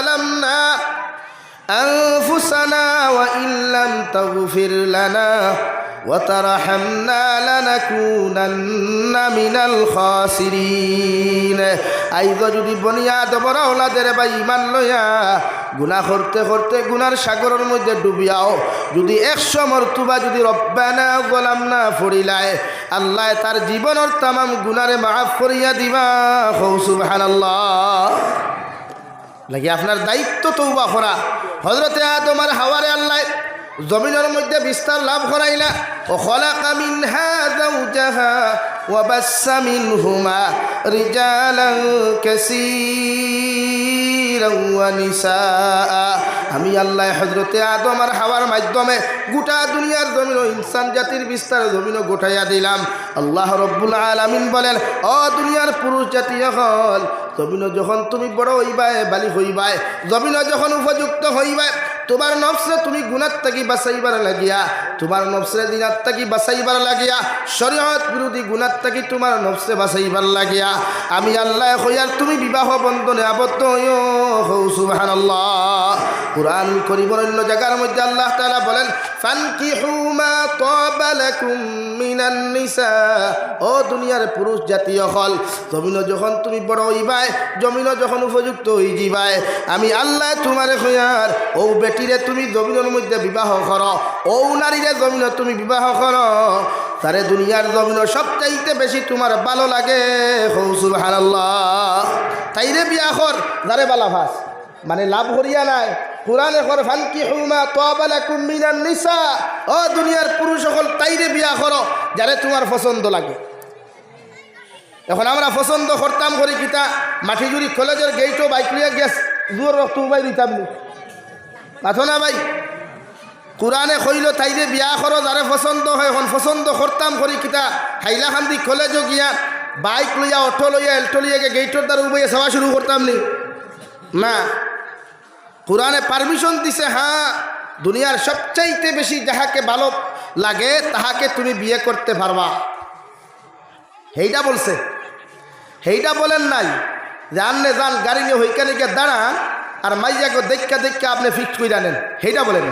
ظلمنا أنفسنا وإن لم تغفر لنا وترحمنا لنكونن من الخاسرين আইজ যদি বনিয়া দবর ওলাদের বা ইমান লইয়া গুনা করতে করতে গুনার সাগরের মধ্যে ডুবিয়াও যদি একশো মর্তুবা যদি রব্বানা গোলাম না ফরিলায় আল্লাহ তার জীবনের তামাম গুনারে মাফ করিয়া দিবা হৌ সুবহানাল্লাহ লাগে আপনার দায়িত্ব তৌবা করা। হজরতে তোমার হাওয়ারে আল্লাহ জমিনের মধ্যে বিস্তার লাভ করাইলা। ওয়া নিসাআ। আমি আল্লাহ হজরতে আদম আর হাওয়ার মাধ্যমে গোটা দুনিয়ার জমিন ইনসান জাতির বিস্তার জমিন গোটাইয়া দিলাম। আল্লাহ রব্বুল আলামিন বলেন, অ দুনিয়ার পুরুষ জাতি হল জমিন যখন তুমি বড় হইবাই বালি হইবাই জমিন যখন উপযুক্ত হইবাই তোমার নফসে তুমি গুণার থাকি বাঁচাইবার লাগিয়া, তোমার নফসে দিনার থাকি বাঁচাইবার লাগিয়া, শরীয়ত বিরোধী গুণার থাকি তোমার নফসে বাঁচাইবার লাগিয়া। আমি আল্লাহ হইয়ার তুমি বিবাহ বন্ধনে আবদ্ধ হইও। হৌ কুরআন করিম অন্য জায়গার মধ্যে আল্লাহ তাআলা বলেন, ফানকিহু মা তাবা লাকুম মিনান নিসা। ও দুনিয়ার পুরুষ জাতীয় হল জমিন যখন তুমি বড় হইবাই জমিন যখন উপযুক্ত হই যাবাই আমি আল্লাহ তোমারে হইয়ার ও বেটিরে তুমি জমিনের মধ্যে বিবাহ কর, ও নারীরে জমিন তুমি বিবাহ কর, তারে দুনিয়ার জমিন সবচাইতে বেশি তোমার ভালো লাগে, হৌ, সুবহানাল্লাহ। তাইরে বিয়া কর, যারে বালা ভাস। মানে লাভ করিয়া নাই। কোরআনে কিতা? মাটিজুরি কলেজের গেইটও বাইক লিয়ে গেছ জোর রক্ত উবাই দিতাম মাথো না ভাই। কোরআনে কইল তাইরে বিয়া করো যারে পছন্দ হয় এখন পছন্দ করতাম করি কিতা হাইলাকান্দি কলেজও গিয়া বাইক লইয়া, অটো লইয়া, এল্টো লইয়া গেইটর দ্বারা উবাইয়া সেবা শুরু করতাম নি? না। কোরআনে পারমিশন দিছে হ্যাঁ দুনিয়ার সবচাইতে বেশি যাহাকে ভালো লাগে, তাহাকে তুমি বিয়ে করতে পারবা। সেইটা বলছে। সেইটা বলেন নাই নে যান, গাড়ি নিয়ে হইকানে গিয়ে দাঁড়ান। আর মাইয়াকে দেখা দেখা আপনি ফিক্স করে আনেন সেইটা বলেন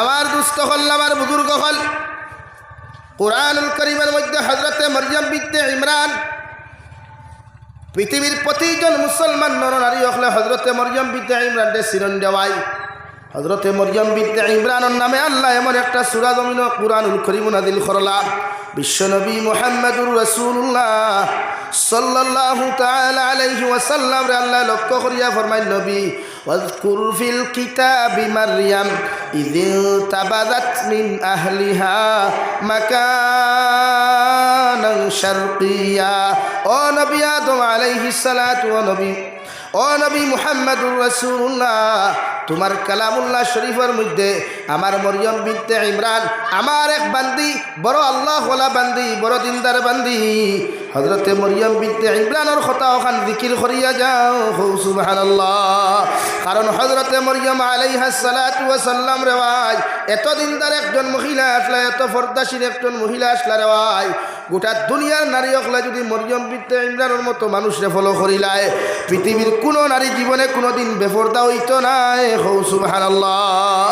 আমার দুষ্ট হল, আমার বুজুর্গ হল। কোরআনুল করিমের মধ্যে হজরতে মরিয়ম বিদ্যে ইমরান। পৃথিবীর প্রতিজন মুসলমান নর নারী হকলে হজরতে মরিয়ম বিদ্যে ইমরান শিরণ দেওয়াই। হজরতে মরিয়ম বিদ্যা ইমরানের নামে আল্লাহ এমন একটা সুরা জমিন কুরআনুল করিমুনাদিল করলা বিশ্বনবী মোহাম্মদুর রসুল্লাহ সাল্লাল্লাহু তাআলা আলাইহি ওয়াসাল্লাম রে আল্লাহ লক্ষ্য করিয়া ফরমাই নবী واذكر في الكتاب مريم إذ انتبذت من أهلها مكانا شرقيا ও নবী আদম আলাইহিস সালাতু ওয়া নবী ও নবী মুহাম্মদুর রাসূলুল্লাহ, তোমার কালামুল্লাহ শরীফের মধ্যে আমার মরিয়ম বিনতে ইমরান, আমার এক বান্দি, বড় আল্লাহ বান্দি, বড় দিনদার বান্দি হজরতে মরিয়ম বিনতে ইমরানের কথা ওখান জিকির করিয়া যাও। সুবহানাল্লাহ। কারণ হজরতে মরিয়ম আলাইহাস সালাতু ওয়া সাল্লাম রেওয়াজ এত দিনদার একজন মহিলা আসলা, এত ফর্দাসীন একজন মহিলা আসলা রেওয়াজ গোটা দুনিয়ার নারী অকলা যদি মরিয়ম বিদ্যা ইমরানের মতো মানুষরে ফলো করিলায়, পৃথিবীর কোনো নারী জীবনে কোনোদিন বেফরদা হইতো নাই হৌ, সুবহানাল্লাহ।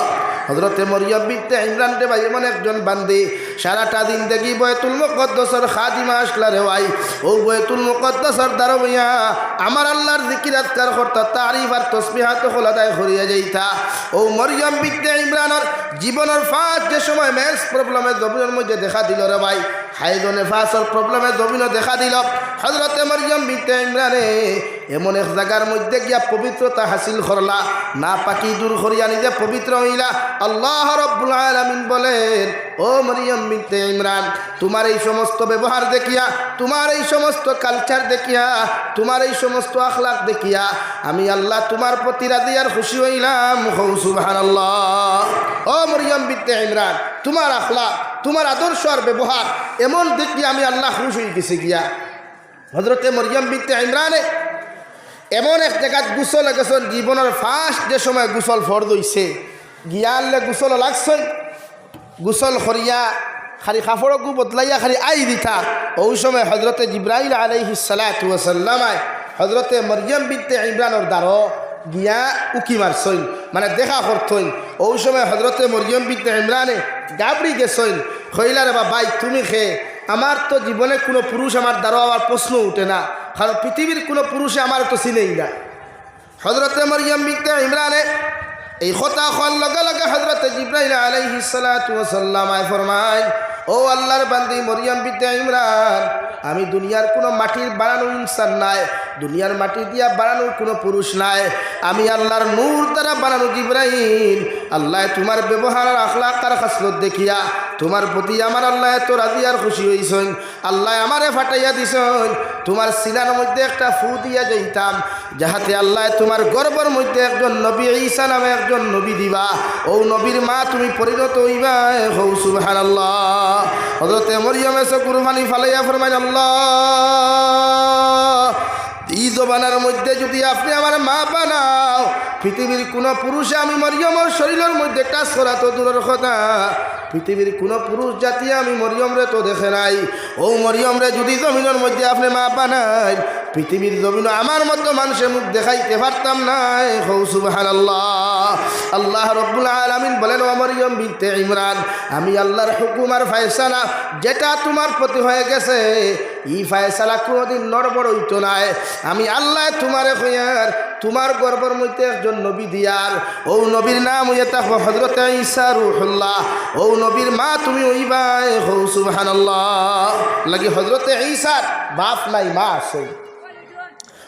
হজরতে মরিয়ম বিদ্যা ইমরান রে ভাই এমন একজন বান্দি, সারাটা দিন দেখি বয়তুল মুকদ্দসর খাদিমা আসলা রে ভাই ও বয়তুল মুকদ্দসর দ্বারা ভাইয়া আমার আল্লাহর জিকির আজকার তারিফ আর তসবিহাত খোলাদায় করিয়া যাইতা। ও মরিয়ম বিদ্যা ইমরানের জীবনের ফাঁস যে সময় মেন্স প্রবলেমের জমিনের মধ্যে দেখা দিল রে ভাই হাইজনে ফাঁসর প্রবলেমে জমিন দেখা দিল। হজরতে মরিয়ম বিদ্যা ইমরানে এমন এক জায়গার মধ্যে গিয়া পবিত্রতা হাসিল করলা না পাকি দূর করিয়া নিজে পবিত্র হইলা। আল্লাহ রব্বুল আলামিন বলেন, ও মরিয়ম বিনতে ইমরান, তোমার এই সমস্ত ব্যবহার দেখিয়া তোমার এই সমস্ত কালচার দেখিয়া, তোমার এই সমস্ত আখলাক দেখিয়া আমি আল্লাহ তোমার প্রতি রাজি আর খুশি হইলাম। ও মরিয়ম বিনতে ইমরান, তোমার আখলাক তোমার আদর্শ আর ব্যবহার এমন দেখি আমি আল্লাহ খুশ হয়ে গেছি গিয়া। হজরতে মরিয়ম বিনতে ইমরানে এমন এক জায়গাত গুসল গেছেন জীবনের ফার্স্ট যে সময় গুসল ফর্দ হইছে গিয়ালে গুসল লাগছেন। গুসল করিয়া খালি কাপড়কু বদলাইয়া খালি আই দিতা। ওই সময় হজরতে জিব্রাইল আলাইহি সালাতামায় হজরতে মরিয়ম বিনতে ইমরানোর দ্বারো গিয়া উকি মারছইন মানে দেখা করতইন ওই সময় হজরতে মরিয়ম বিনতে ইমরানে গাবড়ি গেছইন কইলারে বা ভাই তুমি খে, আমার তো জীবনে কোনো পুরুষ আমার দ্বারা আমার প্রশ্ন উঠে না, কারণ পৃথিবীর কোনো পুরুষে আমার তো চিনেই না। হজরতে মরিয়ম বিনতে ইমরানে এই কথা হওয়ার লগে লগে হজরত জিব্রাইল আলাইহিস সালাতু ওয়াস সালাম আয় ফরমায় ও আল্লাহর বান্দি মরিয়াম বিদ্যা ইমরান আমি দুনিয়ার কোনো মাটির বানানো ইনসান নাই। দুনিয়ার মাটি দিয়া বানানোর কোনো পুরুষ নাই। আমি আল্লাহর নূর দ্বারা বানানো জিব্রাইল। আল্লাহ তোমার ব্যবহার আখলা আর খাসলত দেখিয়া তোমার প্রতি আমার আল্লাহ এত রাজি আর খুশি হইছেন। আল্লাহ আমারে ফাটাইয়া দিছেন। তোমার সিনার মধ্যে একটা ফু দিয়া যাইতাম, যাহাতে আল্লাহ তোমার গর্বর মধ্যে একজন নবী ঈসা নামে একজন নবী দিবা। ও নবীর মা তুমি পরিণত হইবা হৌ সুবহান আল্লাহ হজরতে মরিয়ম এসে কুরবানি ফালাইয়া ফরমাইন, আল্লাহ। এই জবানার মধ্যে যদি আপনি আমার মা বানাও, পৃথিবীর কোনো পুরুষে আমি মরিয়মর শরীরের মধ্যে টাচ করা তো দূরের কথা। পৃথিবীর কোনো পুরুষ জাতি আমি মরিয়মরে তো দেখে নাই। ও মরিয়মরে যদি জমিনের মধ্যে আপনি মা বানাই, পৃথিবীর জমিন আমার মতো মানুষের মুখ দেখাইতে পারতাম নাই। হৌ সুবহান আল্লাহ আল্লাহ রব্বুল আলমিন বলেন, ও মরিয়ম বিনতে ইমরান, আমি আল্লাহর হুকুমার ফায়সালা, যেটা তোমার প্রতি হয়ে গেছে ই ফায়সালা কোনোদিন নড়বড় হইতো নাই। আমি আল্লাহ তোমারে হইয়ার তোমার গর্বর মধ্যে একজন নবী দিয়ার। ও নবীর নাম হইয়া থাকব হজরত ঈসা রুহুল্লাহ। ও নবীর মা তুমি ওইবাই হৌ সুবহানাল্লাহ। লাগি হজরতে ঈসার বাপ নাই, মা আছে।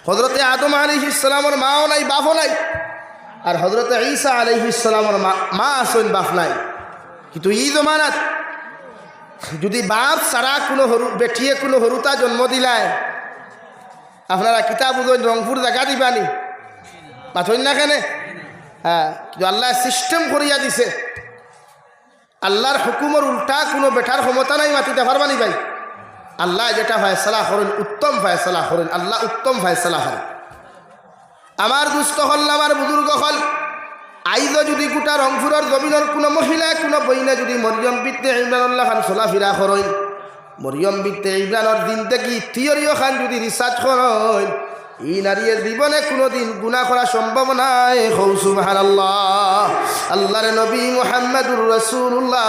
হজরতে আদম আলী ইসলামর মাও নাই, বাপও নাই। আর হজরতে ঈসা আলহ ইসলামর মা মা আসেন বাপ নাই। কিন্তু ই জমানাত যদি বাপ সারা কোনো হরু বেঠিয়ে কোনো হরুতা জন্ম দিলায়, আপনারা কিতাব উদয় রংপুর দেখা দিবানি? মাথইন না কেনে? হ্যাঁ কিন্তু আল্লাহ সিস্টেম করিয়া দিছে। আল্লাহর হুকুমর উল্টা কোনো বেটার ক্ষমতা নাই, মাতিতে পারবানি ভাই। আল্লাহ যেটা ফয়সলা করেন, উত্তম ফয়সলা করেন। আল্লাহ উত্তম ফয়সলা করেন। আমার দুস্থ হল আমার বুজুর্গ হল আইজ যদি গোটা রংপুরের জমিনের কোনো মহিলা, কোনো বইনে যদি মরিয়ম বিত্তে ইমরানুল্লাহ খান চলাফিরা করেন মরিয়ম বিত্তে ইমরানের দিন থেকে থিওরিও খান যদি রিসার্চ করেন ই নারীর জীবনে কোনোদিন গুণা করা সম্ভব নাই। হৌসুবাহান আল্লাহ আল্লাহর নবী মোহাম্মদুর রসুল্লাহ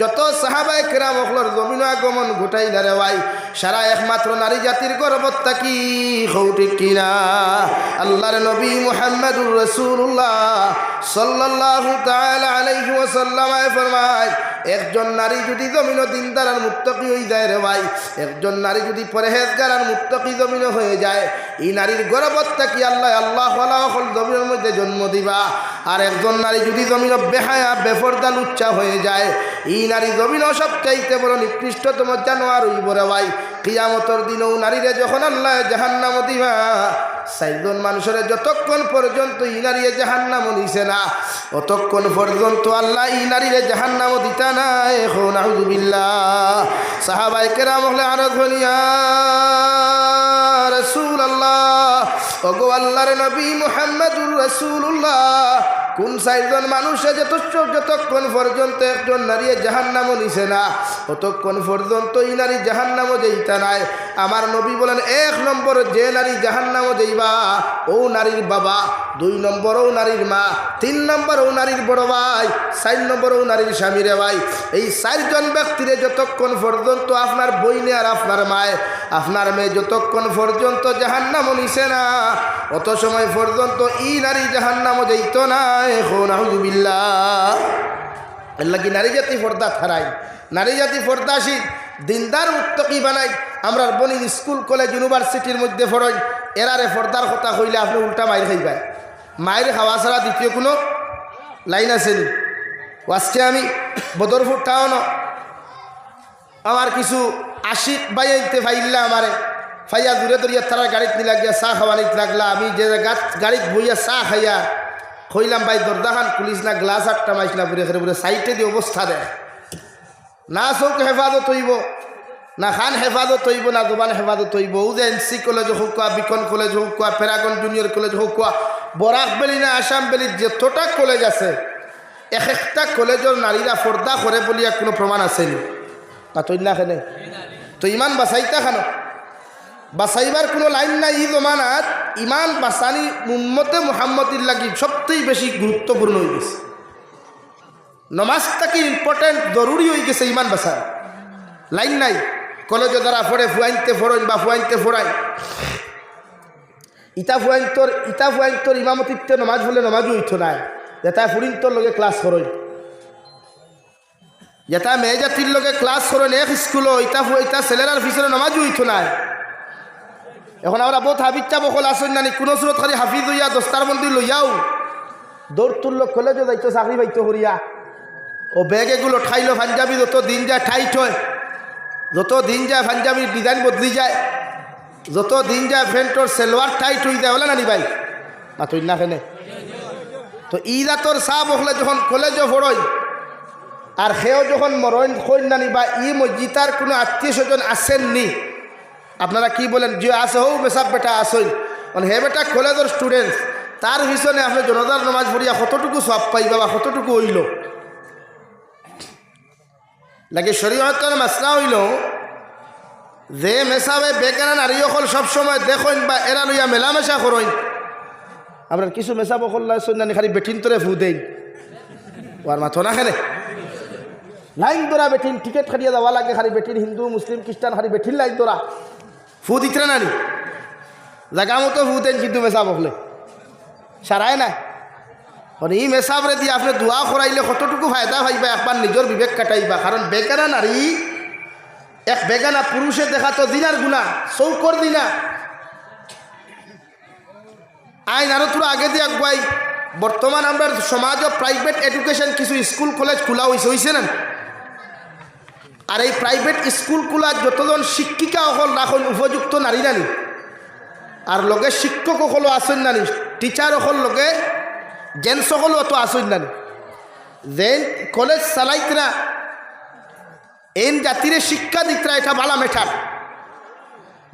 যত সাহাবাই কেরাম অকলর জমিন আগমন ঘটাইলা রে ভাই, সারা একমাত্র নারী জাতির গর্বত থাকি হৌটি কিনা? আল্লাহর নবী মুহাম্মদুর রসুল্লাহ তাআলা আলাইহি ওয়াসাল্লাম ফরমায়, একজন নারী যদি জমিন দিনদার আর মুত্তকি হয়ে যায় রে ভাই, একজন নারী যদি পরেহেজগার আর মুত্তকি জমিন হয়ে যায়, এই নারীর গর্বতটা কি আল্লাহ আল্লাহ হল জমিনের মধ্যে জন্ম দিবা। আর একজন নারী যদি জমিন বেহায়া বেফরদাল উচ্চা হয়ে যায়, এই নারী জমিন সবচাইতে বড় নিকৃষ্টতম জানোয়ার হইব রে ভাই। কিয়ামতর দিনও নারীরে যখন আল্লাহ জাহান্নাম দিবা, চারজন মানুষের যতক্ষণ পর্যন্ত ই নারীরে জাহান্নাম দিছে না, অতক্ষণ পর্যন্ত আল্লাহ ই নারীরে জাহান্নাম দিতা না এখন আহুদুবিল্লাহ সাহাবাই কেরাম হলে আরও ধনিয়া রসুল আল্লাহ ওগো আল্লাহর নবী মুহাম্মদুর রসুল্লাহ কোন চারজন মানুষে যথেষ্ট যতক্ষণ পর্যন্ত একজন নারী জাহান নামও নিছে না? ততক্ষণ পর্যন্ত এই নারী জাহান নামও যেইতা নাই। আমার নবী বলেন, এক নম্বর যে নারী জাহান নামও যেইবা ও নারীর বাবা, দুই নম্বর ও নারীর মা, তিন নম্বর ও নারীর বড় ভাই চার নম্বর ও নারীর স্বামী রে ভাই। এই চারজন ব্যক্তিরে যতক্ষণ পর্যন্ত আপনার বইনে আর আপনার মায়, আপনার মেয়ে যতক্ষণ পর্যন্ত জাহান নামও নিছে না, অত সময় পর্যন্ত ই নারী জাহান নামও যেত না এখন এর কি নারী জাতি পর্দা ছাড়াই নারী জাতি পর্দাশীল দিনদার উত্তকি বানাই আমরা বনির স্কুল, কলেজ, ইউনিভার্সিটির মধ্যে পড়ই। এরারে পর্দার কথা কইলে আপনি উল্টা মায়ের খাইবেন। মায়ের খাওয়া ছাড়া দ্বিতীয় কোনো লাইন আসেনি আজকে আমি বদরপুর টাউন আমার কিছু আশিক বাইতে ফাইল্লা আমারে। ফাইয়া দূরে দূরিয়া তারা গাড়িত লাগিয়া চাহ খাওয়ানিত লাগলা। আমি যে গাড়িত বইয়া চাহ খাইয়া কইলাম, ভাই দরদাখান পুলিশ না, গ্লাস আটটা মাইছিলাম বুড়ে খেলে বুড়ে, সাইটে দিয়ে অবস্থা দেয় না চৌক হেফাজত হইব, না খান হেফাজত হইব, না জবান হেফাজত হইব। ও যে এনসি কলেজ হোক কোয়া, বিকন কলেজ হোক কোয়া, ফেরাগন জুনিয়র কলেজ হোক কোয়া, বরাক বেলি না, আসাম বেলি, যতটা কলেজ আছে, এক একটা কলেজের নারীরা ফর্দা করে বলিয়া কোনো প্রমাণ আসেনি না? তৈ না খেনে তো ইমান বাসাইতা খানো। বাসাইবার কোনো লাইন নাই ই জমানাত ইমান বাসানি উম্মতে মোহাম্মদির লাগি সবথেকে বেশি গুরুত্বপূর্ণ হয়ে গেছে। নমাজটাকে ইম্পর্টেন্ট জরুরি হয়ে গেছে ইমান বাসার লাইন নাই। কলেজে দ্বারা ফোড়ে ফুয়াইনতে ফোড়েন বা ফুয়াইনতে ফোড়াই ইটা ফুয়াইন্তর ইটা ফুয়াইন্তর ইমামতিত্ব নমাজ হলে নমাজও উঠো নাই। যেটা ফুরিন্তর লগে ক্লাস করই যেটা মেয়ে জাতির লগে ক্লাস করেন এক স্কুলও ইটা ইটা ছেলেরার পিছনে নমাজও হইতো নাই। এখন আমরা বহুত হাবিচ্ছা বকল আসেন নানি। কোনো সুরত খালি হাফিজ হইয়া দস্তার মন্দির লইয়াও দৌড় তুললো কলেজে যাইতো চাকরি পাইতো করিয়া ও ব্যাগ এগুলো ঠাইলো পাঞ্জাবি যত দিন যায় ঠাই হয়। যত দিন যায় পাঞ্জাবির ডিজাইন বদলি যায়। যত দিন যায় ফ্যান্টর সেলোয়ার টাইট হয়ে যায়। বলে নানি ভাই? না তুই না কেনে? তো ইরা তোর চাহ বকলে যখন কলেজে পড়ই আর সেও যখন মরণ কইন নানি বা ই মসজিদার কোনো আত্মীয় স্বজন আসেননি আপনারা কি বলেন, যে আছে হৌ মেসাব বেটা আসইন মানে হে বেটা কলেজের স্টুডেন্টস তার পিছনে আপনি জনতার নমাজ পড়িয়া কতটুকু সব পাইবা বা কতটুকু হইল? লাগে শরীয়তর মাসলা হইল, যে মেসাবে বেকানা নারী অকল সবসময় দেখইন বা এরা লইয়া মেলামেশা করইন আপনার কিছু মেসাব অকল সন্ন্যানি, খালি বেটিন তোরে ফু দেই ওর মাথো না খেলে। লাইন দোরা বেটিন, টিকেট খাটিয়ে যাওয়া লাগে, খালি বেটিন হিন্দু, মুসলিম খ্রিস্টান খালি বেটিন লাইন দোরা দিতে নানি জাগা মতো দেন কিন্তু মেসাব হলে সারাই নাই। মানে ই মেসাবরে দিয়ে আপনি দোয়া করাইলে কতটুকু ফায়দা পাইবা একবার নিজের বিবেক কাটাইবা। কারণ বেগানা নারী এক বেগানা পুরুষে দেখা তো দিনার গুণা চৌকর দিনা। আইন আরও তোরা আগে দিয়ে আগুয়াই বর্তমান আমরা সমাজ প্রাইভেট এডুকেশন কিছু স্কুল কলেজ খোলা হয়েছে হয়েছে না আর এই প্রাইভেট স্কুল খোলা যতজন শিক্ষিকা অকল রাখুন উপযুক্ত নারী নানি, আর লগে শিক্ষক সকলো আসেন নানি টিচার অকল লগে জেন্টস সকলো অত আসেন নানি। যেন কলেজ চালাইতরা এন জাতিরে শিক্ষা দিতরা এটা বালা মেঠার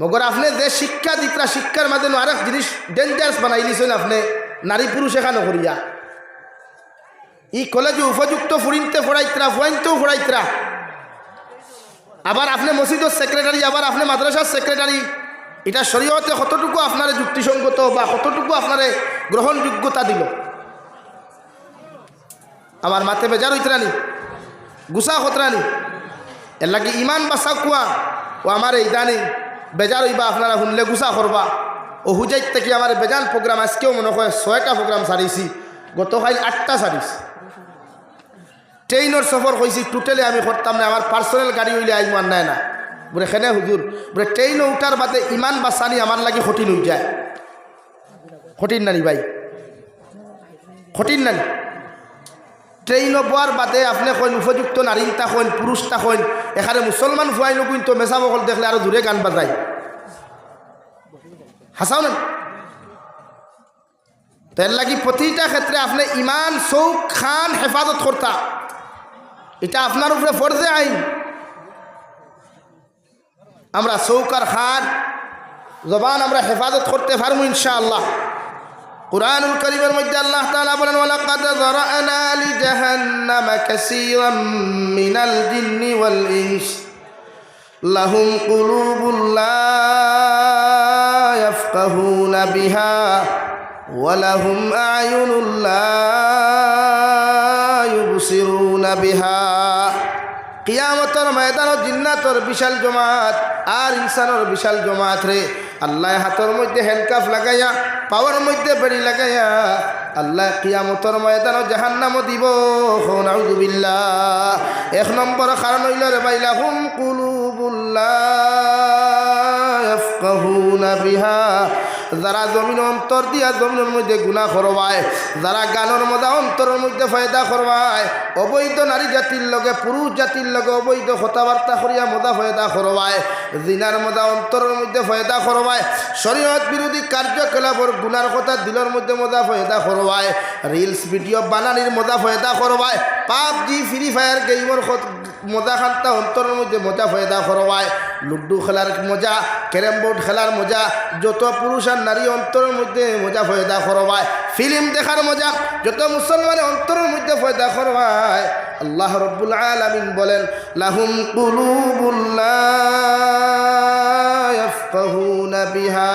মগর আপনি যে শিক্ষা দিতরা শিক্ষার মাঝে আরেক জিনিস ডেঞ্জারাস বানাই নিছেন আপনি নারী পুরুষ এখানে করিয়া ই কলেজে উপযুক্ত ফুরিনতে ফোড়াইতরা ফুয়াইনতেও ফোড়াইতরা আবার আপনি মসজিদের সেক্রেটারি আবার আপনি মাদ্রাসার সেক্রেটারি এটা শরীয়তে কতটুকু আপনার যুক্তিসঙ্গত বা কতটুকু আপনার গ্রহণযোগ্যতা দিল? আমার মাতে বেজার হইতরানি গুসা হতরানি এর লাগে ইমান বাসা কুয়া ও আমার এই দানি বেজার হইবা, আপনারা শুনলে গুসা করবা। ও হুজাইত থেকে আমার বেজান প্রোগ্রাম আজকেও মনে হয় ছয়টা প্রোগ্রাম সারিছি গতকাল আটটা সারিছি ট্রেইনের সফর হয়েছি টোটালি আমি করতাম না আমার পার্সোনাল গাড়ি হইলে আই মান নাই না। বলে, খেনে হুজুর বলে ট্রেইনে উঠার বাদে ইমান বাসানি আমার লাগি কঠিন হয়ে যায়। কঠিন নানি ভাই। কঠিন নানি। ট্রেইনও বোয়ার বাদে আপনি কইন, উপযুক্ত নারীটা কইন পুরুষটা কইন, এখানে মুসলমান ফুয়াই নকুইন তো মেসা বকল দেখলে আরও দূরে গান বাজায়। হাসাও না তার লাগি প্রতিটা ক্ষেত্রে আপনি ইমান চৌক খান হেফাজত করতা এটা আপনার উপরে ফরজে আইন আমরা চৌকার খান জবান আমরা হেফাজত করতে পারবো ইনশাআল্লাহ কোরআনুল করিমের মধ্যে আল্লাহ তাআলা বলেন ওয়ালাকাদ যারানা লিজাহান্নামা কাসীরাম মিনাল জিন্নি ওয়াল ইনস লাহুম কুলুবুল লা ইয়াফকাহুনা বিহা ولهم أعين لا يبصرون بها কিয়ামতর ময়দান জিন্নাতর বিশাল জমাত আর ইনসানর বিশাল জমাত রে আল্লাহ হাতর মধ্যে হ্যান্ডকাফ লাগাইয়া পাওয়ার মধ্যে বেড়ি লাগাইয়া আল্লাহ কিয়ামতর ময়দান জাহান্নাম দিব নাউজুবিল্লাহ এক নম্বর কারণ হইল রে বাইলা হুম কুলুবুল্লাহ বিহা যারা জমিন অন্তর দিয়া জমিনের মধ্যে গুণা করবায়, যারা গানের মধ্যে অন্তরের মধ্যে ফায়দা করবায়, অবৈধ নারী জাতির লগে, পুরুষ জাতির লগে অবৈধ কথাবার্তা করিয়া মদা ফায়দা করবায়, জিনার মধ্যে অন্তরের মধ্যে ফায়দা করবায়, শরীয়ত বিরোধী কার্যকলাপর গুনার কথা দিলের মধ্যে মজা ফায়দা করবায়, রিলস, ভিডিও বানানির মজা ফায়দা করবায়, পাবজি, ফ্রি ফায়ার, গেমর মজা খানটা অন্তরের মধ্যে মজা ফায়দা করবায় লুডু খেলার মজা ক্যারাম বোর্ড খেলার মজা, যত পুরুষ আর নারী অন্তরের মধ্যে মজা ফায়দা করবায় ফিল্ম দেখার মজা, যত মুসলমানের অন্তরের মধ্যে ফয়দা করবায় আল্লাহ রব্বুল আলামিন বলেন, লাহুম কুলুবুল্লাহ ইয়াফকাহুনা বিহা।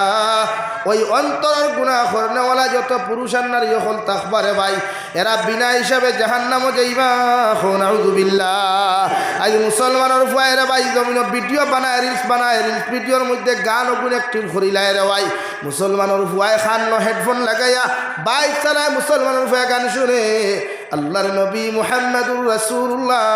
ওই অন্তরের গুণা করনেওয়ালা যত পুরুষ আর নারী হল তাকবারে ভাই। এরা বিনা হিসাবে জাহান্নামও যাইবা। হনাউদুবিল্লা আজ মুসলমানের ফুয়ায় রে ভাই, জমিন ভিডিও বানায়, রিলস বানায়, রিলস ভিডিওর মধ্যে গান ওগুন একটিভ করিলায় রে ভাই। মুসলমানের ফুয়ায় খান হেডফোন লাগাইয়া, বাইক চালায় মুসলমানের ফুয়া গান শুনে। আল্লাহর নবী মুহাম্মদুর রাসূলুল্লাহ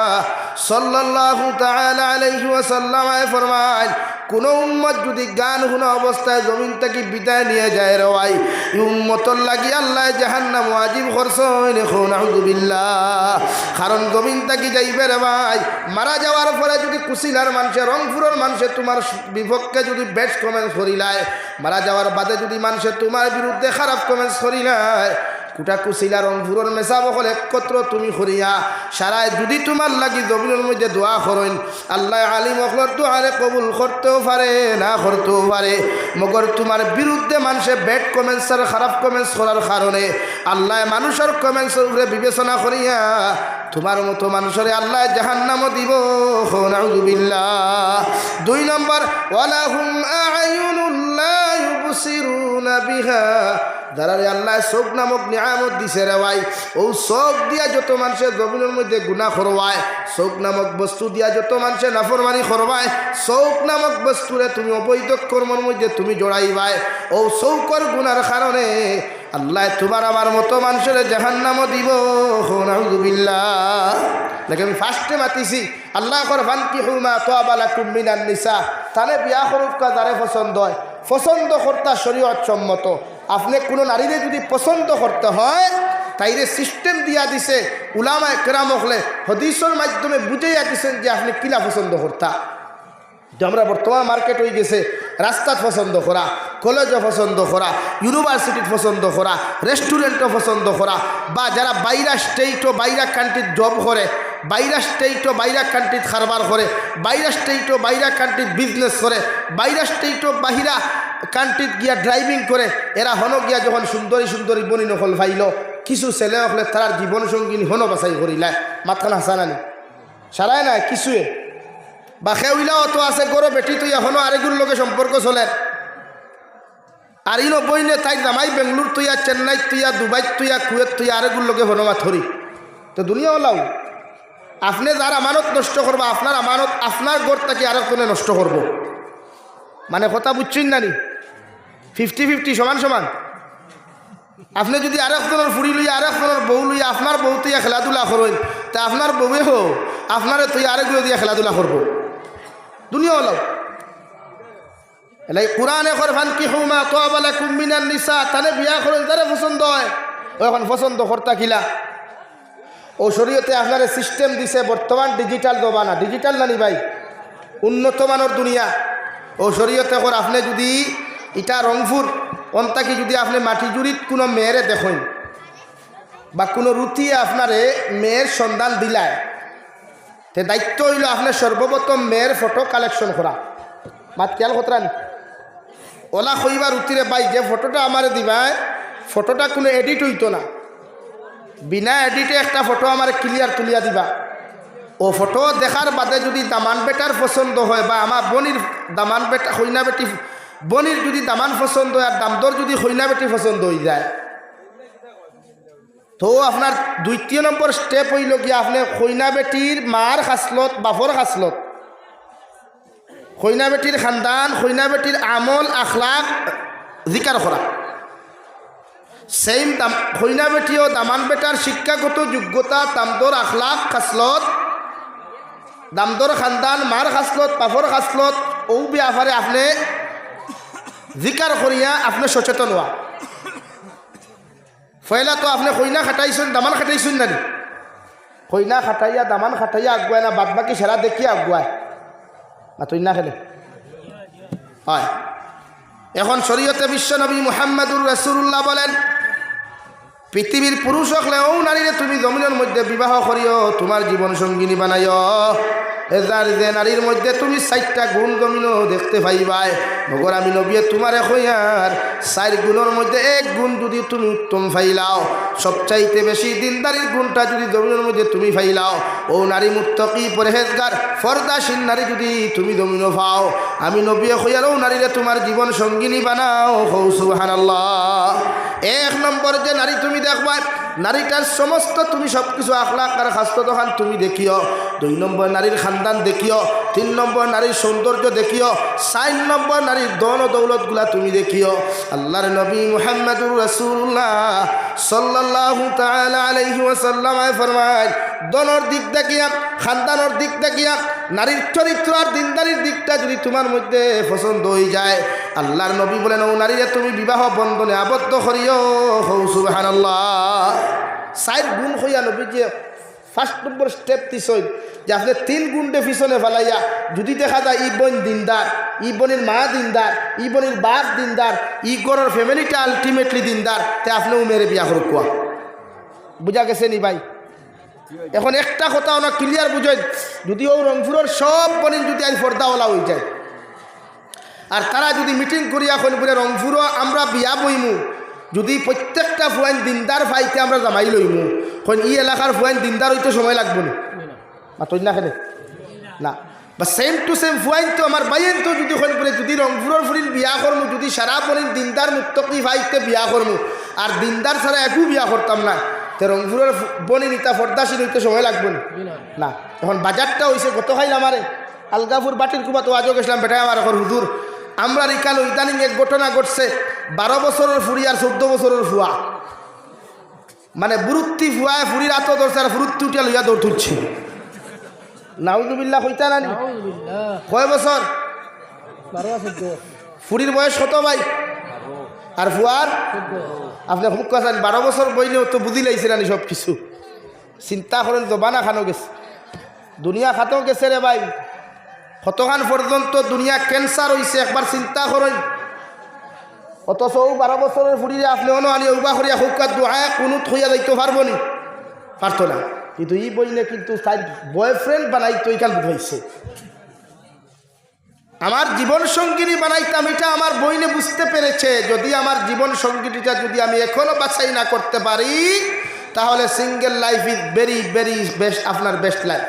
সাল্লাল্লাহু তাআলা আলাইহি ওয়াসাল্লাম ফরমায়, কোন উম্মত যদি গান শুনা অবস্থায় জমিন থেকে বিদায় নিয়ে যায় রে ভাই, এই উম্মতর লাগি আল্লাহ জাহান্নাম ওয়াজিব করছেন এখন আউযুবিল্লাহ কারণ জমিন থেকে যাইবে রে ভাই, মারা যাওয়ার পরে যদি কুশিলার মানুষে, রংপুরের মানুষে তোমার বিপক্ষে যদি বেশ কমেন্টস করিলায় মারা যাওয়ার বাদে যদি মানুষে তোমার বিরুদ্ধে খারাপ কমেন্টস করিলায় কুটা কুশিলা রংপুরের মেশা বকল একত্র তুমি করিয়া সারায় যদি তোমার লাগি জমিনের মধ্যে দোয়া করেন আল্লাহ আলিম অকলর দোয়ারে কবুল করতেও পারে না করতেও পারে মগর তোমার বিরুদ্ধে মানুষে ব্যাড কমেন্টস আর খারাপ কমেন্টস করার কারণে আল্লাহ মানুষের কমেন্টসের উপরে বিবেচনা করিয়া তোমার মতো মানুষের আল্লাহ জাহান্নামও দিব। নাউযুবিল্লাহ দুই নম্বর ওয়ালাহুম আয়ুনুল্লাহ। বিহা আল্লাহ চোখ নামক নিয়ামত দিছে রে ভাই। ও চোখ দিয়া যত মানুষের জমিনের মধ্যে গুণা করবায় চোখ নামক বস্তু দিয়া যত মানুষের নাফরমানি করবায় চৌক নামক বস্তুরে তুমি অবৈধ কর্মর মধ্যে তুমি জড়াইবাই ও চৌকর গুণার কারণে আল্লাহ তোমার আমার মতো মানুষের জাহান্নামও দিব। নাউযুবিল্লাহ দেখে আমি ফার্স্টে মাতিছি, আল্লাহ কর ভানকি হুমা তোয়াবালা কুম্বিনার নিসা। তাহলে বিয়া করুক যারে পছন্দ হয়। পছন্দ কর্তা শরীয়ত সম্মত। আপনি কোনো নারীরে যদি পছন্দ করতে হয়, তাইরে সিস্টেম দিয়া দিছে উলামা একরাম হলে হদিসর মাধ্যমে বুঝাইয়া দিছেন যে আপনি কিলা পছন্দ করতা। যে আমরা বর্তমান মার্কেট হয়ে গেছে রাস্তাত পছন্দ করা, কলেজও পছন্দ করা ইউনিভার্সিটিত পছন্দ করা রেস্টুরেন্টও পছন্দ করা, বা যারা বাইরা স্টেটও বাইরা কান্ট্রিত জব করে বাইরা স্টেটও বাইরা কান্ট্রিত কারবার করে বাইরা স্টেটও বাইরা কান্ট্রিত বিজনেস করে বাইরা স্টেটও বাহিরা কান্ট্রিত গিয়া ড্রাইভিং করে এরা হন গিয়া যখন সুন্দরী সুন্দরী বনি নকল ভাইল, কিছু ছেলে হলে তার জীবন সঙ্গিনী হন বাছাই করিলায় মাথান হাসানানি সারায় না কিছুয়ে বা খেউইলাও তো আছে গরো বেটি তুই এখনও আরেগুর লোকে সম্পর্ক চলে। আর ইনো বইনে তাই জামাই বেঙ্গলোর তুইয়া চেন্নাই তুইয়া দুবাই তুইয়া কুয়েত তুইয়া আরেগুর লোকে হনমা থরি তো দুনিয়া ওলাও। আপনি যার আমানত নষ্ট করব আপনার আমানত আপনার গোড়টাকে আরেকজনে নষ্ট করব। মানে কথা বুঝছেন নানি ফিফটি ফিফটি সমান সমান। আপনি যদি আরেকজনের ফুড়ি লইয়া আরেকজনের বউ লইয়া আপনার বউ তুইয়া খেলাধুলা করেন তা আপনার বউয়ে হো আপনারে তুই আরেকগুলো দিয়া খেলাধুলা করব দুনিয়া হলো এলাই কোরআনে করফান কি হুমা তোয়াবালা কুম্বিনার নিসা তানে বিয়া করেন, তারে পছন্দ হয়। এখন পছন্দ কর্তা কিলা? ও শরীয়তে আপনার সিস্টেম দিছে, বর্তমান ডিজিটাল জমানা। ডিজিটাল নানি ভাই? উন্নত মানের দুনিয়া। ও শরীয়তে কর, আপনি যদি ইটা রংপুর, অন্তাকি যদি আপনি মাটি জুড়িত কোনো মেয়েরে দেখেন, বা কোনো রুটিয়ে আপনারে মেয়ের সন্ধান দিলায় তে দায়িত্ব হইল আপনার সর্বপ্রথম মেয়ের ফটো কালেকশন করা। মাত খেয়াল কতরা নি ওলা কইবার উতিরে পাই, যে ফটোটা আমারে দিবায় ফটোটা কোনো এডিট হইতো না। বিনা এডিটে একটা ফটো আমার ক্লিয়ার তুলিয়া দিবা। ও ফটো দেখার বাদে যদি দামান বেটার পছন্দ হয় বা আমার বনির দামান বেটা হইনা বেটি বনির যদি দামান পছন্দ হয় আর দামদর যদি হইনা বেটি পছন্দ হয়ে যায় তো আপনার দ্বিতীয় নম্বর স্টেপ হইল কি আপনি কইনা বেটির মার খাসলত বাফর খাসলত। কইনা বেটির খানদান কইনা বেটির আমল আখলাক জিকার করা সেম দাম কইনা বেটিও দামান বেটার শিক্ষাগত যোগ্যতা দামদর আখলাক খাসলত দামদর খানদান মার খাসলত বাফর খাসলত ও ব্যাপারে আপনি জিকার করিয়া আপনি সচেতন হওয়া ফয়লা তো আপনি কইনা খাটাইছেন, দামান খাটাইছেন নানি। কইনা খাটাইয়া, দামান খাটাইয়া আগুয়ায় না বাদ বাকি সেরা দেখিয়া আগুয়ায় না, তুই না খেলে। হয়। এখন শরীয়তে বিশ্বনবী মুহাম্মদুর রসুল্লাহ বলেন পৃথিবীর পুরুষ হলেও নারীরে তুমি জমিনের মধ্যে বিবাহ করিও তোমার জীবন সঙ্গিনী বানাইও। এজার যে নারীর মধ্যে তুমি চারটা গুণ জমিনও দেখতে পাইবাই। মগর আমি নবিয়ে তোমার হইয়ার চার গুণের মধ্যে এক গুণ যদি তুমি উত্তম ফাইলাও সবচাইতে বেশি দিনদারির গুণটা যদি জমিনের মধ্যে তুমি ফাইলাও ও নারী মুক্তকি পরেহেজগার, ফরদাসীন নারী যদি তুমি জমিনও পাও, আমি নবিয়ে হইয়ারও নারীরে তোমার জীবন সঙ্গিনী বানাও হৌ সুহান এক নম্বর যে নারী তুমি দেখবা, নারীটার সমস্ত তুমি সব কিছু আখলাক আর স্বাস্থ্য দোকান তুমি দেখিও। দুই নম্বর নারীর খানদান দেখিও, তিন নম্বর নারীর সৌন্দর্য দেখিও, চার নম্বর নারীর দন ও দৌলতগুলা তুমি দেখিও। আল্লাহর নবী মুহাম্মদুর রাসূলুল্লাহ সাল্লাল্লাহু তাআলা আলাইহি ওয়াসাল্লাম ফরমায় দনর দিক দেখিয়া, খানদানোর দিক দেখিয়া, নারীর চরিত্র আর দিনদারির দিকটা যদি তোমার মধ্যে পছন্দ হয়ে যায় আল্লাহর নবী বলেন, ও নারীরে, তুমি বিবাহ বন্ধনে আবদ্ধ করিও হৌ সুবহানাল্লাহ। সাইড গুণ হইয়া নবী যে ফার্স্ট নম্বর স্টেপ দিছই যে আপনি তিন গুণটে পিছনে ফেলাইয়া, যদি দেখা যায় ই বোন দিনদার, ই বোনের মা দিনদার, ই বোনের বাপ দিনদার, ই গড়ের ফ্যামিলিটা আলটিমেটলি দিনদার, তে আপনিও মেরে বিয়া করুক কোয়া। বুঝা গেছে নি ভাই? এখন একটা কথা ওনা ক্লিয়ার বুঝেন, যদি ও রংপুরের সব বনিন যদি আজ ফর্দাওয়ালা হয়ে যায় আর তারা যদি মিটিং করিয়া বলে, রংপুরও আমরা বিয়া বইমু। যদি প্রত্যেকটা ফুয়াইন দিনদার ফাইতে আমরা জামাই লইমু। এখন ই এলাকার ফুয়াইন দিনদার হইতে সময় লাগবো না? মাতই না খেলে। না। বা সেম টু সেম ফুয়াইন তো আমার বাইন তো যদি বলে, যদি রংপুরের ফুরির বিয়া করমু, যদি সারা বনিন দিনদার মুক্তকি ফাইতে বিয়া করমু, আর দিনদার ছাড়া একু বিয়া করতাম না, তো রংপুরের বনি নিতা ফর্দাসীন হইতে সময় লাগবে না? এখন বাজারটা হয়েছে কত খাইল আমারে? আলগাপুর বাটির কুবা তো আজও গেছিলাম, বেটাই আমার এখন হুজুর। আমরা ইকাল ইদানিং এক ঘটনা ঘটছে বারো বছরের ফুরি আর চোদ্দ বছরের ফুয়া। মানে বুরুত্তি ফুয়ায় ফুরির আত ধরছে আর ফুরুত্তি উঠিয়া লইয়া দৌড় তুলছে। নাউজুবিল্লা হইতা নানি কয় বছর? ফুরির বয়স কত ভাই? আর ফুয়ার? আপনি খুব কথা বারো বছর বইলেও তো বুঝি লাইছে নানি সব কিছু চিন্তা করেন জবানা খানো গেছে। দুনিয়া খাতেও গেছে রে ভাই। কতখান পর্যন্ত দুনিয়া ক্যান্সার হয়েছে একবার চিন্তা করেন অথচ ও বারো বছরের ফুরিয়ে আপনি অন আনি উবা করিয়া হুকাত দোহায় কোনো থইয়া যাইতে পারব নি? পারতো না। কিন্তু ই বইলে কিন্তু তাই বয়ফ্রেন্ড বানাইতো, এইখান বুঝাইছে আমার জীবন সঙ্গিনী বানাইতাম, এটা আমার বইনে বুঝতে পেরেছে যদি আমার জীবন সঙ্গিনীটা যদি আমি এখনও বাছাই না করতে পারি, তাহলে single life is very very best আপনার বেস্ট লাইফ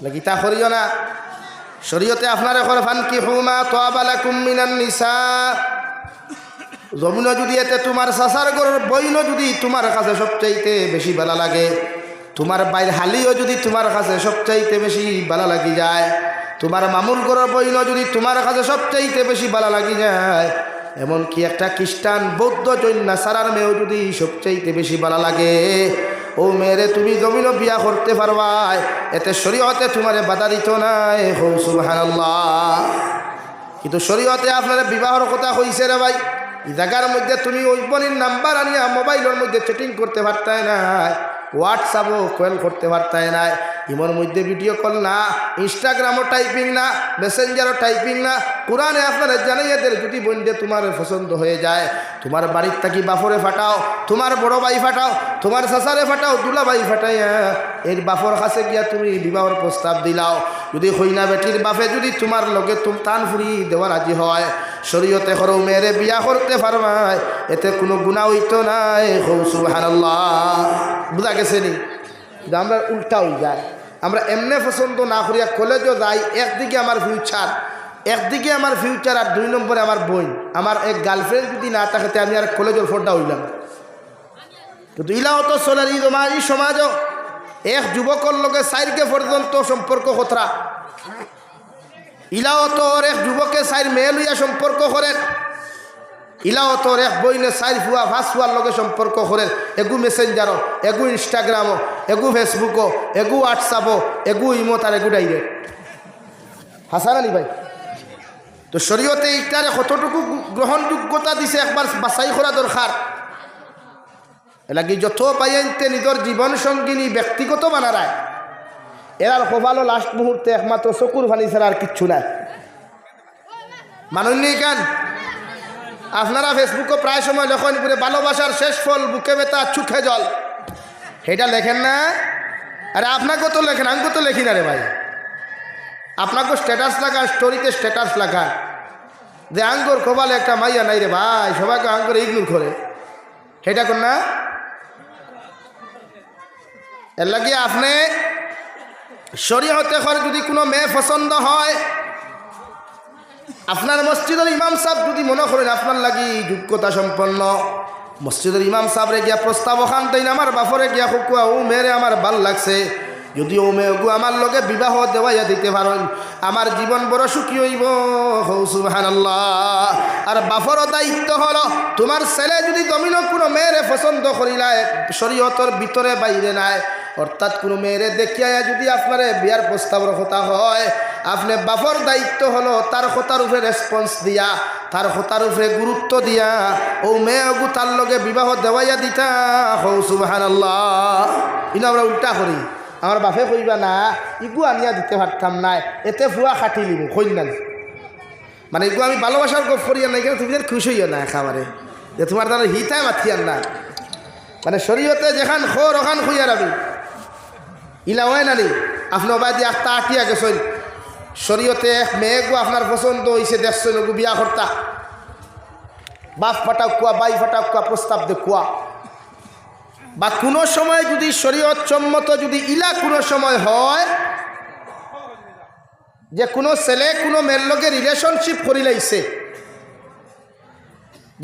গীতা করিও না। শরীয়তে আপনার এখন ফানকি হুমা তোয়াবালা কুমিনান নিসা। জমিন যদি এতে তোমার সাসার গরের বইনও যদি তোমার কাছে সবচাইতে বেশি ভালো লাগে, তোমার বাইর হালিও যদি তোমার কাছে সবচাইতে বেশি ভালো লাগি যায়, তোমার মামুর গরের বইনও যদি তোমার কাছে সবচাইতে বেশি ভালো লাগি যায়, এমনকি একটা খ্রিস্টান, বৌদ্ধ জৈন সারার মেয়েও যদি সবচাইতে বেশি ভালো লাগে ও মেয়েরে, তুমি জমিনও বিয়া করতে পারবাই। এতে শরীয়তে তোমারে বাধা দিত নাই। হৌ সুবাহ কিন্তু শরীয়তে আপনার বিবাহর কথা হয়েছে রে ভাই। জায়গার মধ্যে তুমি ওই বোনের নাম্বার আনিয়া মোবাইলের মধ্যে চেটিং করতে পারতাই না হোয়াটসঅ্যাপও কল করতে পারতায় না। ইমোর মধ্যে ভিডিও কল না, ইনস্টাগ্রামও টাইপিং না, মেসেঞ্জারও টাইপিং না। কোরআনে আপনারা জানাইয়াদের যদি বন্ধে তোমার পছন্দ হয়ে যায়। তোমার বাড়ির থাকি বাফরে ফাটাও, তোমার বড় ভাই ফাটাও, তোমার শাসারে ফাটাও দুলা ভাই ফাটাইয়া এর বাফর কাছে গিয়া তুমি বিবাহর প্রস্তাব দিলাও। যদি হইনা বেটির বাপে যদি তোমার লগে তুম টান ফুরি দেওয়া রাজি হয়, শরীয়তে করো মেয়েরে বিয়া করতে পারবাই এতে কোনো গুণা হইতো নাই। হৌ, সুবহানাল্লাহ। বুঝা গেছে নি? আমরা উল্টা হয়ে যায় আমরা এমনি পছন্দ না করিয়া কলেজও যাই, একদিকে আমার ফিউচার একদিকে আমার ফিউচার আর দুই নম্বরে আমার বই আমার এক গার্লফ্রেন্ড যদি না থাকতে আমি আর কলেজের ফোরটা হইলাম। কিন্তু ইলাও তো চলের ই তোমার এই সমাজও এক যুবকর লগে চাইরকে পর্যন্ত সম্পর্ক খতরা ইলাও তোর এক যুবকে চাইর মেয়ে লইয়া সম্পর্ক করেন ইলাও তোর এক বইনে চাইর ফুয়া ফাঁস ফুয়ার লগে সম্পর্ক করেন এগু মেসেঞ্জারও এগু ইনস্টাগ্রামও এগু ফেসবুকও এগু হোয়াটসঅ্যাপও এগু ইমো তার এগু ডাইরেক্ট হাসান আলী ভাই? তো শরীয়তে এইটারে কতটুকু গ্রহণযোগ্যতা দিছে একবার বাছাই করা দরকার এলাকি যত পাইতে নিজের জীবন সঙ্গিনী ব্যক্তিগত বানারায় এরার কপালও লাস্ট মুহূর্তে একমাত্র চকুর ফানি ছাড়া আর কিচ্ছু নাই। মানুষ নেই কেন? আপনারা ফেসবুকে প্রায় সময় লেখন করে ভালোবাসার শেষ ফল, বুকে বেতা চুখে জল। সেটা লেখেন না? আরে আপনাকেও তো লেখেন আমি তো লেখি না রে ভাই। আপনাকে স্ট্যাটাস লাগান স্টোরিতে স্ট্যাটাস লাগান। যে আঙ্গুর কবালে একটা মাইয়া নাই রে ভাই, সবাইকে আঙ্গুর ইগনোর করে। সেটা কর না? এর লাগে আপনি শরীয়তে করে যদি কোনো মেয়ে পছন্দ হয়, আপনার মসজিদের ইমাম সাহেব যদি মনে করেন আপনার লাগি যোগ্যতা সম্পন্ন, মসজিদের ইমাম সাহেবরে গিয়া প্রস্তাব ওখান তাই আমার বাপরে গিয়া শুকুয়া ও মেয়েরে আমার ভালো লাগছে। যদি ও মেয়েগু আমার লগে বিবাহ দেওয়াইয়া দিতে পারেন, আমার জীবন বড় সুখী হইব। সুবাহান আর বাপরও দায়িত্ব হলো, তোমার ছেলে যদি জমিন কোনো মেয়েরে পছন্দ করিলায়, শরীয়তর ভিতরে বাইরে নাই অর্থাৎ কোনো মেয়েরে দেখিয়া যদি আপনার বিয়ার প্রস্তাব কথা হয়, আপনি বাপর দায়িত্ব হলো তার কথার উপরে রেসপন্স দিয়া, তার কথার উপরে গুরুত্ব দিয়া, ও মেয়েগু তার লগে বিবাহ দেওয়াইয়া দিতা। হৌ সুবাহান আল্লাহ ইনো আমরা উল্টা করি। আমার বাপে কইবা, না, ইগু আনিয়া দিতে পারতাম না এতে ফুয়া খাটি লিব কইল না মানে এগু আমি ভালোবাসার গপ করিয়া নাই কেন তুমি যেন খুশি হইয়া না একেবারে। যে তোমার দ্বারা হিতায় মাথিয়ার না। মানে শরীয়তে যেখান খোর, ওখান খুইয়া রাবি। ইলা হয় না নি? আপনি বাদি আখতা আটিয়া গেছেন। শরীয়তে মেয়েগু আপনার পছন্দ হয়েছে দেখছেন ওগু বিয়া কর্তা। বাপ ফাটাক কুয়া, বাই ফাটাক কুয়া, প্রস্তাব দেখুয়া বা কোনো সময় যদি শরীয়ত সম্মত যদি ইলা কোনো সময় হয়, যে কোনো ছেলে কোনো মেয়ের লগে রিলেশনশিপ করি লাইছে,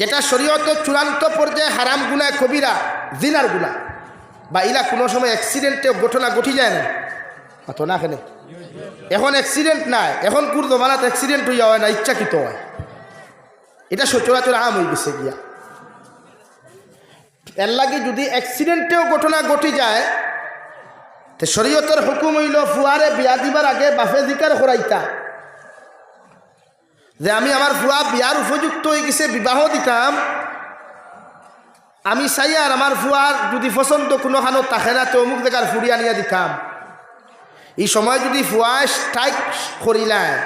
যেটা শরীয়ত চূড়ান্ত পর্যায়ে হারাম গুনায়, কবিরা, জিনার গুণা বা ইলা কোনো সময় অ্যাক্সিডেন্টে ঘটনা ঘটি যায় না। তো না কেন। এখন অ্যাক্সিডেন্ট নাই, এখন কুর্দ বানাত অ্যাক্সিডেন্ট হইয়া হয় না, ইচ্ছাকৃত হয়। এটা সচরাচর আম হয়ে গেছে গিয়া। এর লাগে যদি অ্যাক্সিডেন্টেও ঘটনা ঘটি যায়, তো শরীয়তের হুকুম হইল ফুয়ারে বিয়া দিবার আগে বাফে দিকার করাইতা। যে আমি আমার ফুয়া বিয়ার উপযুক্ত হয়ে গেছে, বিবাহ দিতাম আমি চাই আর আমার ফুয়ার যদি পছন্দ কোনোখানো তাকে না তো অমুক জায়গার ফুড়ি আনিয়া দিতাম এই সময় যদি ফুয়া স্ট্রাইক করিলায়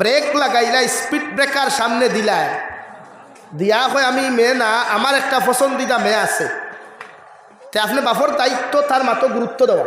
ব্রেক লাগাইলাই স্পিড ব্রেকার সামনে দিলায়, দিয়া হয় আমি মেয়ে না আমার একটা পছন্দিদা মেয়ে আছে। তে আপনি বাফর দায়িত্ব তার মাত্র গুরুত্ব দেওয়া।